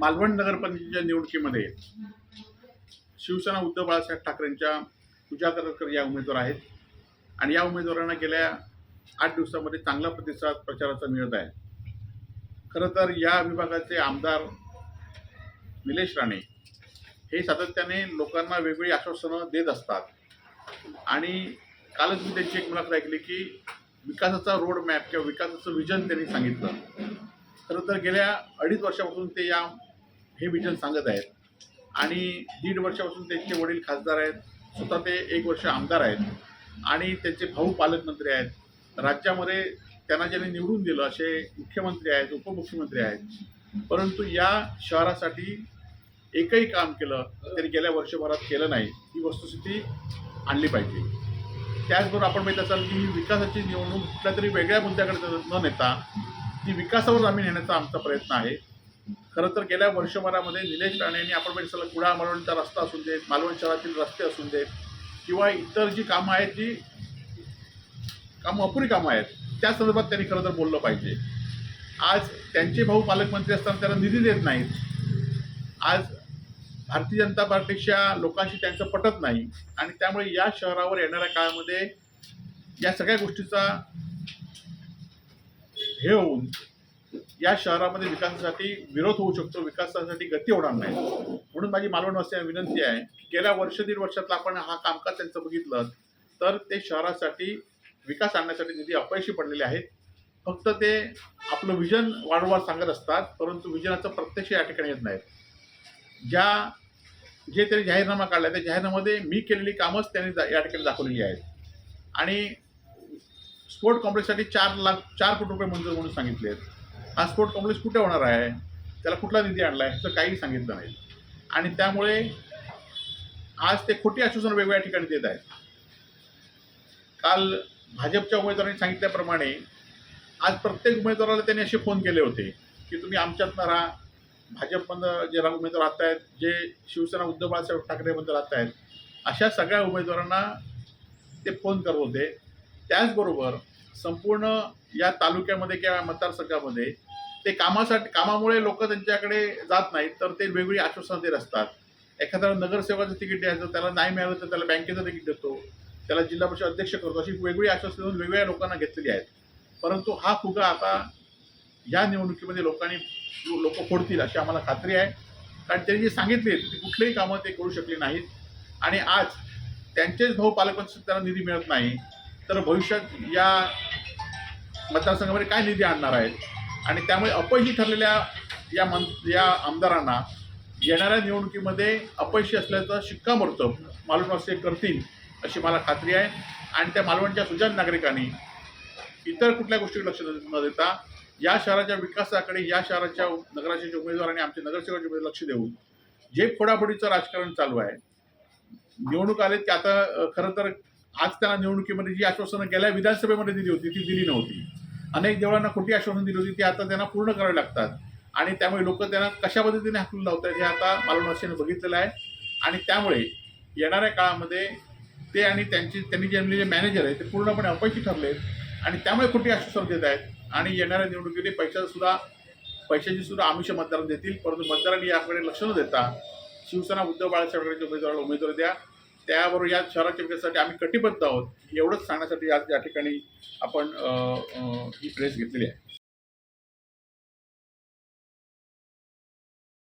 मालवण नगरपंचायतीच्या निवडणुकीमध्ये शिवसेना उद्धव बाळासाहेब ठाकरेंच्या पूजा करकर या उमेदवार आहेत. आणि या उमेदवारांना गेल्या आठ दिवसामध्ये चांगला प्रतिसाद प्रचाराचा मिळत आहे. खरं तर या विभागाचे आमदार निलेश राणे हे सातत्याने लोकांना वेगवेगळी आश्वासनं देत असतात. आणि कालच मी त्यांची एक मुलाखत ऐकली की विकासाचा रोड मॅप किंवा विकासाचं विजन त्यांनी सांगितलं. खरं तर गेल्या अडीच वर्षापासून ते या हे विजन सांगत आहेत. आणि दीड वर्षापासून त्यांचे वडील खासदार आहेत. स्वतः ते एक वर्ष आमदार आहेत. आणि त्यांचे भाऊ पालकमंत्री आहेत. राज्यामध्ये त्यांना ज्यांनी निवडून दिलं असे मुख्यमंत्री आहेत उपमुख्यमंत्री आहेत. परंतु या शहरासाठी एकही काम केलं तरी गेल्या वर्षभरात केलं नाही. ही वस्तुस्थिती आणली पाहिजे. त्याचबरोबर आपण माहीत असाल की ही विकासाची निवडणूक कुठल्या तरी वेगळ्या मुद्द्याकडे न नेता ती विकासावर आम्ही नेण्याचा आमचा प्रयत्न आहे. खरं तर गेल्या वर्षभरामध्ये निलेश राणे यांनी आपण माहीत असाल मालवणचा रस्ता असू देत मालवण शहरातील रस्ते असू देत किंवा इतर जी कामं आहेत जी कामं अपुरी कामं आहेत त्या संदर्भात त्यांनी खरं तर बोललं पाहिजे. आज त्यांचे भाऊ पालकमंत्री असताना त्यांना निधी देत नाहीत. आज भारतीय जनता पार्टीच्या लोकांशी त्यांचं पटत नाही आणि त्यामुळे या शहरावर येणाऱ्या काळामध्ये या सगळ्या गोष्टीचा हे होऊन या शहरामध्ये विकासासाठी विरोध होऊ शकतो विकासासाठी गती होणार नाही. म्हणून माझी मालवणवासियांना विनंती आहे की गेल्या वर्ष दीड वर्षातला आपण हा कामकाज त्यांचं बघितलं तर ते शहरासाठी विकास आणण्यासाठी निधी अपयशी पडलेले आहेत. फक्त ते आपलं विजन वारंवार सांगत असतात परंतु विजनाचं प्रत्यक्ष या ठिकाणी येत नाहीत. ज्या जे त्यांनी जाहीरनामा काढला त्या जाहीरनाम्यामध्ये मी केलेली कामच त्यांनी जा- या ठिकाणी दाखवलेली आहेत. आणि स्पोर्ट कॉम्प्लेक्ससाठी चार लाख चार कोटी रुपये मंजूर म्हणून सांगितले आहेत हा स्पोर्ट कॉम्प्लेक्स कुठे होणार आहे? त्याला कुठला निधी आणला आहे ह्याचं काही सांगितलं नाही. आणि त्यामुळे आज ते खोटी आश्वासनं वेगवेगळ्या ठिकाणी देत आहेत. काल भाजपच्या उमेदवारांनी सांगितल्याप्रमाणे आज प्रत्येक उमेदवाराला त्यांनी असे फोन केले होते की तुम्ही आमच्यातनं राहा. भाजपमधनं जे रा- उमेदवार राहत आहेत जे शिवसेना उद्धव बाळासाहेब ठाकरेबद्दल राहत आहेत अशा सगळ्या उमेदवारांना ते फोन करत होते. त्याचबरोबर संपूर्ण या तालुक्यामध्ये किंवा मतदारसंघामध्ये ते कामासाठी कामामुळे लोक त्यांच्याकडे जात नाहीत तर ते वेगवेगळी आश्वासनं देत असतात. एखाद्याला नगरसेवकाचं तिकीट द्यायचं त्याला नाही मिळालं तर त्याला बँकेचं तिकीट देतो त्याला जिल्हा परिषद अध्यक्ष करतो अशी वेगवेगळी आश्वासनं देऊन वेगवेगळ्या लोकांना घेतलेली आहेत. परंतु हा फुगा आता या निवडणुकीमध्ये लोकांनी लोक फोडतील अशी आम्हाला खात्री आहे. कारण त्यांनी जे सांगितले ती कुठलेही कामं ते करू शकले नाहीत. आणि आज त्यांचेच भाऊ पालकमंत्री त्यांना निधी मिळत नाही तर भविष्यात या मतदारसंघामध्ये काय निधी आणणार आहेत? आणि त्यामुळे अपयशी ठरलेल्या या मं या आमदारांना येणाऱ्या निवडणुकीमध्ये अपयशी असल्याचं शिक्कामोर्तब मालवणवासी करतील अशी मला खात्री आहे. आणि त्या मालवणच्या सुजान नागरिकांनी इतर कुठल्या गोष्टीकडे लक्ष न देता या शहराच्या विकासाकडे या शहराच्या नगराचे उमेदवार आणि आमच्या नगरसेवकांचे उमेदवार लक्ष देऊन जे फोडाफोडीचं राजकारण चालू आहे निवडणूक आले की आता खरं तर आज त्यांना निवडणुकीमध्ये जी आश्वासनं गेल्या विधानसभेमध्ये दिली होती ती दिली नव्हती. अनेक देवळांना खोटी आश्वासन दिली होती ती आता त्यांना पूर्ण करावी लागतात. आणि त्यामुळे लोक त्यांना कशा पद्धतीने हाकलून लावतात हे आता मालवणवासियांनी बघितलेलं आहे. आणि त्यामुळे येणाऱ्या काळामध्ये ते आणि त्यांची त्यांनी जे मॅनेजर आहे ते पूर्णपणे अपयशी ठरले आणि त्यामुळे खोटी आश्वासन देत आहेत. आणि येणाऱ्या निवडणुकीने पैशाचासुद्धा पैशाची सुद्धा आमिष मतदारांना देतील. परंतु मतदारांनी याकडे लक्ष न देता शिवसेना उद्धव बाळासाहेब ठाकरेंच्या उमेदवाराला उमेदवार द्या. त्याबरोबर या शहराच्या विकासासाठी आम्ही कटिबद्ध आहोत एवढंच सांगण्यासाठी आज या ठिकाणी आपण ही प्रेस घेतलेली आहे.